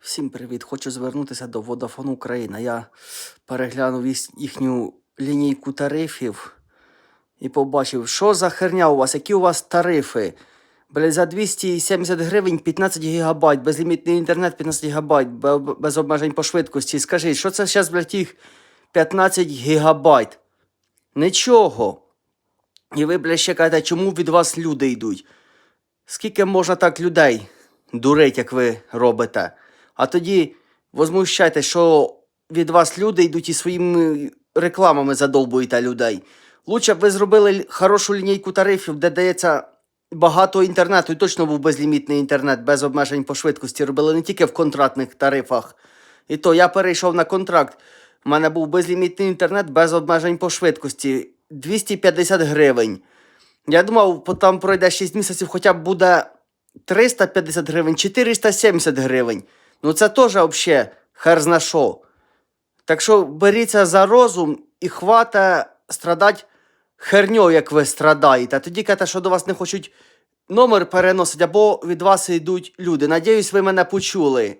Всім привіт! Хочу звернутися до Vodafone Україна. Я переглянув їхню лінійку тарифів і побачив, що за херня у вас, які у вас тарифи. Блядь, за 270 гривень 15 гігабайт, безлімітний інтернет 15 гігабайт, без обмежень по швидкості. Скажіть, що це зараз, блядь, їх 15 гігабайт? Нічого. І ви, блядь, ще кажете, чому від вас люди йдуть? Скільки можна так людей дурить, як ви робите? А тоді возмущайте, що від вас люди йдуть і своїми рекламами задовбуєте людей. Лучше б ви зробили хорошу лінійку тарифів, де дається багато інтернету, і точно був безлімітний інтернет, без обмежень по швидкості. Робили не тільки в контрактних тарифах. І то я перейшов на контракт. У мене був безлімітний інтернет без обмежень по швидкості. 250 гривень. Я думав, там пройде 6 місяців, хоча б буде 350 гривень, 470 гривень. Ну це теж взагалі хер зна що. Так що беріться за розум і хвата страдати херньою, як ви страдаєте. А тоді кажете, що до вас не хочуть номер переносити, або від вас йдуть люди. Надіюсь, ви мене почули.